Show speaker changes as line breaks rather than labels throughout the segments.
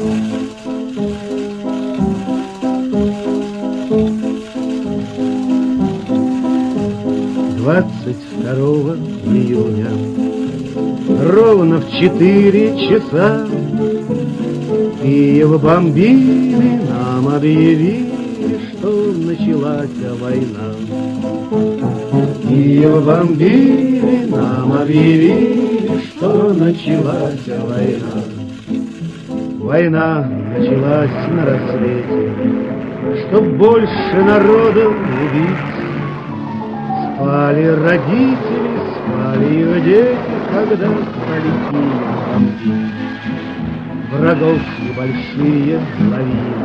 22 июня Ровно в четыре часа Киев бомбили, нам объявили, что началась война. И Киев бомбили, нам объявили, что началась война. Война началась на рассвете, Чтоб больше народа убить. Спали родители, спали их дети, Когда стали. Врагов небольшие ловили,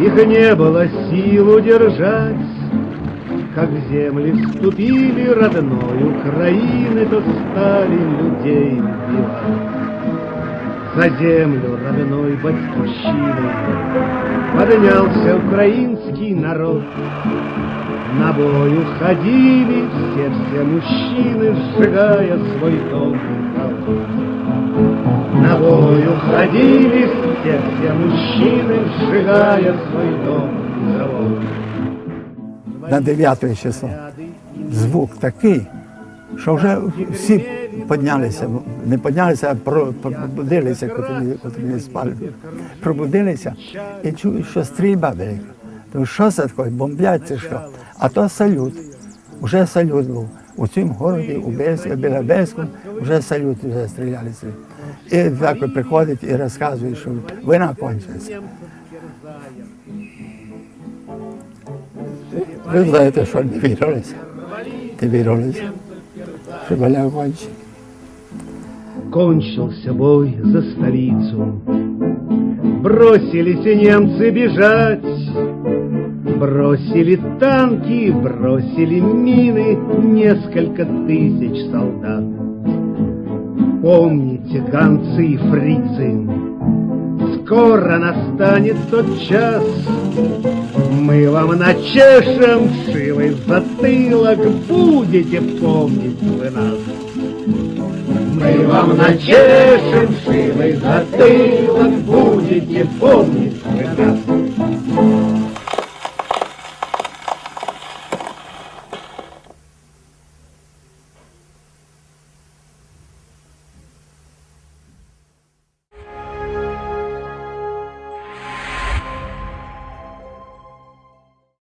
Их не было сил удержать, Как в земли вступили родной Украины, То стали людей убивать. За землю родной батьківщини Поднялся украинский народ. На бою ходили все-все мужчины, Сжигая свой дом. На бою ходили все-все мужчины, Сжигая свой дом
на 9 число. Звук такий, що вже всі піднялися, не піднялися, а пробудилися, котрі не спали. Пробудилися і чують, що стрільба велика. То що це таке? Бомблять це що? А то салют. Уже салют був. У цьому городі, у Бельську, вже салют вже стрілялися. І так приходять і розказують, що війна кончилася. Ви знаєте, що не вірилися. Не вірилися, війна кончилася.
Кончился бой за столицу. Бросились и немцы бежать. Бросили танки, бросили мины, несколько тысяч солдат. Помните, гонцы и фрицы, скоро настанет тот час, мы вам начешем шилой затылок, будете помнить вы нас. Мы вам начешем шилой затылок, будете помнить